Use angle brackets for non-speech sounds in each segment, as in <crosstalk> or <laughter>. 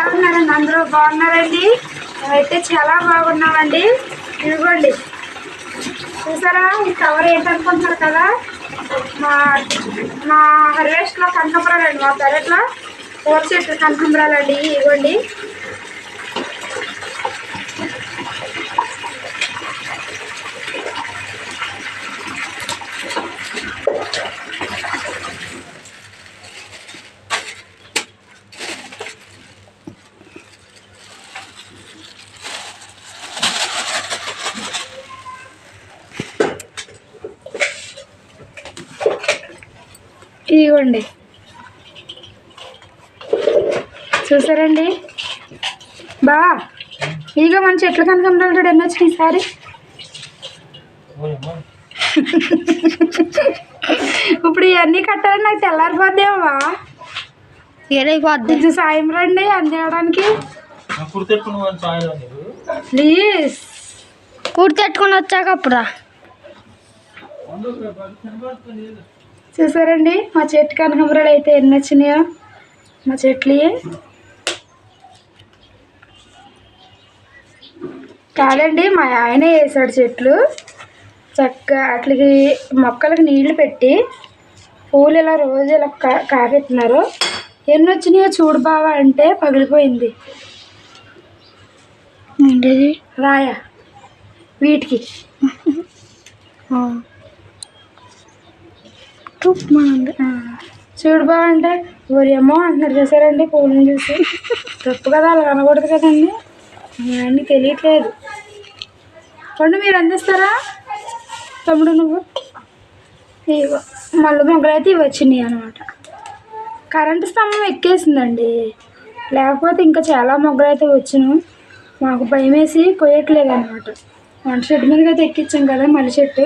ఎలా ఉన్నారండి అందరూ బాగున్నారండి. అయితే చాలా బాగున్నామండి. ఇదిగోండి. చూసారా ఈ కవర్ ఏంటనుకుంటున్నారు కదా? మా మా హర్వేస్ట్లో కనకంబరాలండి మా పెరట్లో పూల చెట్లు కనకంబరాలు ఇదిగోండి. ఇదిగోండి. చూసారండి? బా ఇదిగో మన చెట్లు కనకంబరాలు చూడు ఎన్ని వచ్చినాయి ఈసారి? ఇప్పుడు ఇవన్నీ కట్టాలని నాకు తెల్లారిపోద్దేమా ఏడైపోద్ది. కొంచెం సాయం రండి అందించడానికి కుర్తెట్టుకుని సాయం నీకు ప్లీజ్. కూడి తట్టుకొని వచ్చాక అప్పుడా? చూసారండి? మా చెట్టు కనకంబరాలు అయితే ఎన్ని వచ్చినాయో? మా చెట్లు. కాదండి మా ఆయన వేసాడు చెట్లు. చక్కగా వాటికి మొక్కలకు నీళ్ళు పెట్టి పూలు ఇలా రోజు ఇలా కా కాపెట్టినారు ఎన్ని వచ్చినాయో చూడు బావా అంటే పగిలిపోయింది. రాయ. వీటికి. <laughs> ట్రూప్ ఆ, చూడు బావ అంటే ఒరేమో అంటున్నారు చేశారండి పూలను చూసి. తప్పు కదా అలా అనకూడదు కదండి. అన్నీ తెలియట్లేదు. పండు మీరు అందిస్తారా? తమ్ముడు నువ్వు? ఇగో మళ్ళీ మొగ్గలు అయితే ఇవి వచ్చినాయి అనమాట కరెంటు స్తంభం ఎక్కేసిందండి. లేకపోతే ఇంకా చాలా మొగ్గలు అయితే వచ్చును. మాకు భయం వేసి పోయట్లేదు అనమాట వంట చెట్టు మీదకి అయితే ఎక్కించాం కదా మల్లి చెట్టు.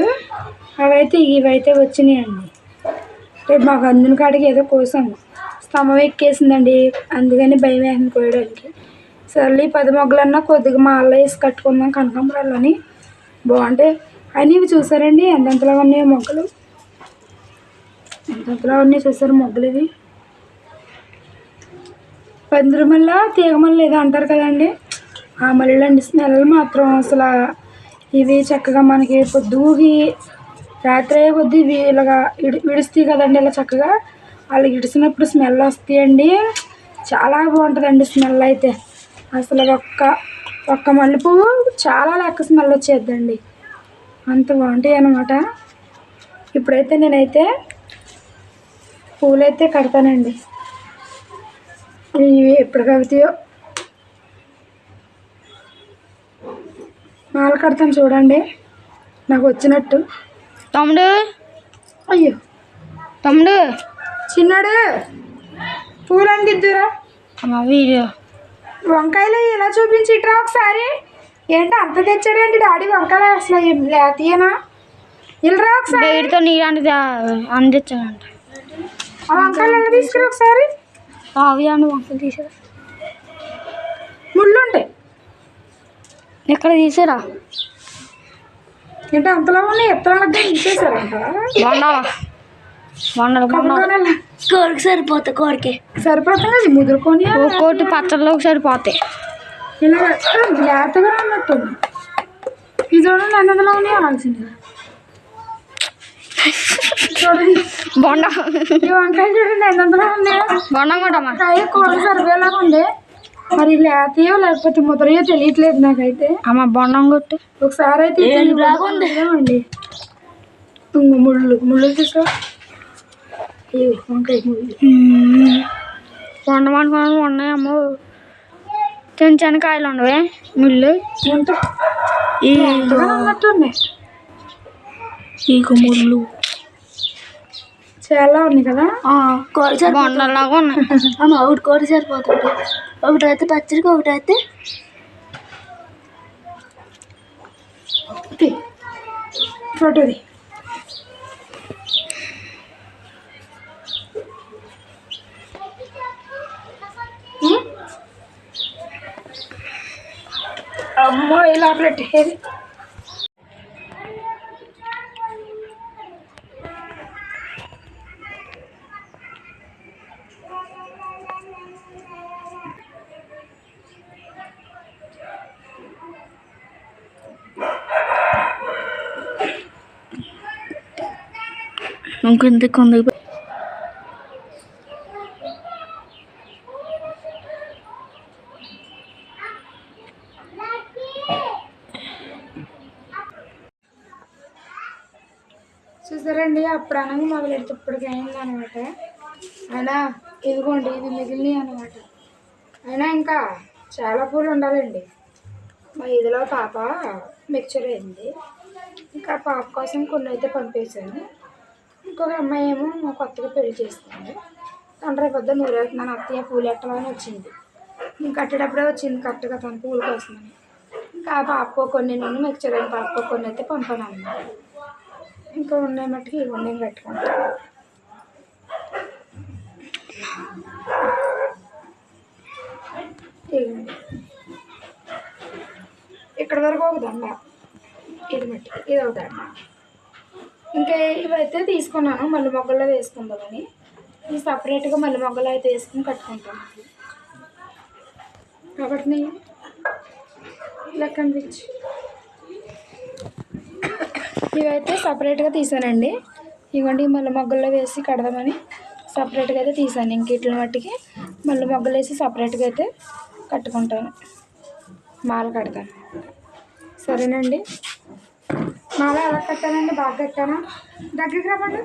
అవైతే ఇవైతే వచ్చినాయండి. రేపు మాకు అందిన కాడికి ఏదో కోసాము స్తంభం ఎక్కేసిందండి. అందుకని భయం వేసింది కోయడానికి సర్లే ఈ పది మొగ్గలన్నా కొద్దిగా మాల్లో వేసి కట్టుకుందాం కనకాంబరాలని బాగుంటాయి అని ఇవి చూసారండి? ఎంతెంతలో ఉన్నాయి మొగ్గలు? ఎంతెంతలో ఉన్నాయి చూసారు మొగ్గలు ఇవి? పందిరిమల్ల తీగమల్ల ఏదో అంటారు కదండి. ఆ మళ్ళీ స్మెల్ మాత్రం అసలు ఇవి చక్కగా మనకి పొద్దుగి రాత్రి అయ్యే కొద్దీ ఇవి ఇలాగా విడుస్తాయి కదండి ఇలా చక్కగా. వాళ్ళు ఇడిసినప్పుడు స్మెల్ వస్తాయండి. చాలా బాగుంటుందండి స్మెల్ అయితే. అసలు ఒక్క ఒక్క మల్లెపువ్వు చాలా లెక్క స్మెల్ వచ్చేద్దండి. అంత బాగుంటాయి అనమాట ఇప్పుడైతే నేనైతే పూలైతే కడతానండి. ఇవి ఎప్పుడు కవితాయో మాల కడతాను చూడండి. నాకు వచ్చినట్టు. తమ్ముడు? అయ్యో. తమ్ముడు? చిన్నాడు. పూలు అందిద్దురా అమ్మ వీడియో. వంకాయలు ఇలా చూపించి ఇట్రా ఒకసారి? ఏంటి అంత తెచ్చాడేంటి డాడీ వంకాయలు అసలు లేతీయనా ఇల్రా ఒకసారి. అంటే అందించాలంట ఆ వంకాయలు ఎలా తీసుకురా ఒకసారి? అవి అని వంకలు తీసారా ముళ్ళు ఉంటాయి. ఎక్కడ తీసారా ఏంటి అంతలో ఉన్నాయి ఎత్తనాలుగా ఇచ్చేసారంట? వండాలి వండాలి కోరికి సరిపోతా కోరికి సరిపోతుంది? అది ముదురుకొని ఒక్కోటి పచ్చడిలోకి సరిపోతాయి. ఇలా లేతగా ఉన్నట్టుంది ఇది చూడండి అన్నదిలో ఉన్నాయి చూడండి. బొండ. ఈ వంకాయలు చూడండి ఎన్నంతలో ఉన్నాయో బొండం కూడా కూర సరిపోయేలాగా ఉంది. మరి లేతయో లేకపోతే ముద్రయో తెలియట్లేదు నాకైతే. అమ్మ బొండం కొట్టు. ఒకసారి అయితే అండి ఇంకో ముళ్ళు ముళ్ళు తీసుకో. వంకాయ ముళ్ళు. వండమనుకున్నాను ఉన్నాయమ్మ చిన్న చిన్న కాయలు ఉండవే? ముళ్ళు? ఉంటాయి ఈ ఈగ ముళ్ళు. చాలా ఉన్నాయి కదా? బొండలాగా ఉన్నాయి. అమ్మ ఒకటి కోటి సరిపోతుంది. ఒకటి అయితే పచ్చడికి ఒకటి అయితే తీ. ఫోటోది? అమ్మో ఇలా పెట్టేది ఇంకొంత కొందకు చూసారండి అప్పుడు అనగా మొదలెడితే ఇప్పటికి అయింది అనమాట అయినా ఇదిగోండి ఇది మిగిలినవి అనమాట. అయినా ఇంకా చాలా పూలు ఉండాలండి. మా ఇదిలో పాప మిక్చర్ అయింది. ఇంకా పాప కోసం కొన్ని అయితే పంపేశాను. ఇంకొక అమ్మాయి ఏమో మా కొత్తగా పెళ్ళి చేస్తుంది. తండ్రి పెద్ద నూరు అత్తయ్య పూలు ఎట్టాలని వచ్చింది. నేను కట్టేటప్పుడే వచ్చింది కరెక్ట్గా తన పూలు కోసమని. ఇంకా ఆ పాపకో కొన్ని నూనె మీకు అయిన పాపకో కొన్ని అయితే పంపాను అన్నమాట ఇంకా ఉన్నాయి మట్టుకు ఇవి ఉన్నాయి కట్టుకుంటాను ఇక్కడ వరకు ఒక దండ. ఇది మట్టి ఇది ఒక దండ. ఇంకా ఇవైతే తీసుకున్నాను. మళ్ళీ మొగ్గల్లో వేసుకుందామని. ఇవి సపరేట్గా మళ్ళీ మొగ్గలు అయితే వేసుకుని కట్టుకుంటాను కాబట్టి ఇలా కనిపించి ఇవైతే సపరేట్గా తీసానండి. ఇవ్వండి మళ్ళీ మొగ్గల్లో వేసి కడదామని సపరేట్గా అయితే తీసాను. ఇంక ఇట్ల మట్టికి మళ్ళీ మొగ్గలు వేసి సపరేట్గా అయితే కట్టుకుంటాను. మాల కడతాను. సరేనండి. మాల ఎలా కట్టానండి బాగా కట్టానా దగ్గరికి రాబండి?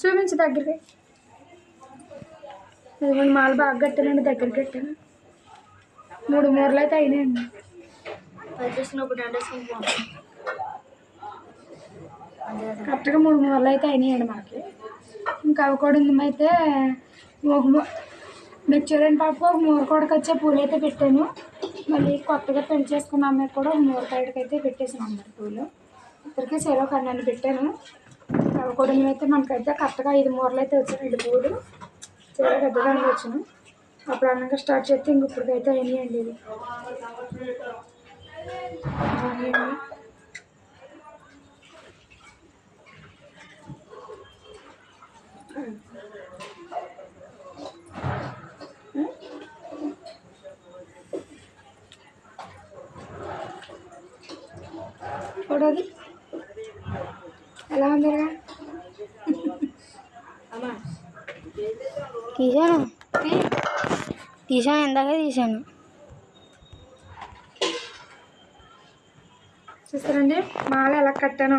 చూపించు దగ్గరికి. ఇదిగోండి మాల బాగా కట్టానండి దగ్గరికి కట్టాను మూడు మూరలు అయితే అయినాయండి. కరెక్ట్గా మూడు మూరలు అయితే అయినాయండి మాకు. ఇంకా అవి కూడా అయితే ఒక మెచ్యూరైన పాపకు ఒక మూర కొడక వచ్చే పూలు అయితే పెట్టాను. మళ్ళీ కొత్తగా పెంచేసుకున్న అమ్మాయి కూడా మూడు మూర అయితే పెట్టేసాను అన్నమాట పూలు. ఇద్దరికి సేలో కన్నాను పెట్టాను. కూడా అయితే మనకైతే కరెక్ట్గా ఐదు మూరలు అయితే వచ్చాయండి పూలు. చాలా పెద్దగానే వచ్చాను అప్పుడు అన్నాక స్టార్ట్ చేస్తే ఇంక ఇప్పటికైతే అయినాయండి ఇది అవునండి. తీసాను తీసాను ఇందాకే తీసాను చూస్తారండి మాల ఎలా కట్టాను.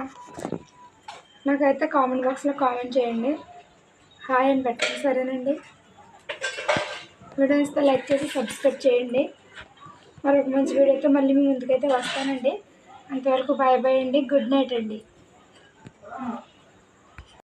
నాకైతే కామెంట్ బాక్స్లో కామెంట్ చేయండి. హాయ్ అని పెట్టండి సరేనండి. వీడియో ఇస్తే లైక్ చేసి సబ్స్క్రైబ్ చేయండి. మరొక మంచి వీడియోతో మళ్ళీ మీ ముందుకైతే వస్తానండి. అంతవరకు బాయ్ బాయ్ అండి గుడ్ నైట్ అండి.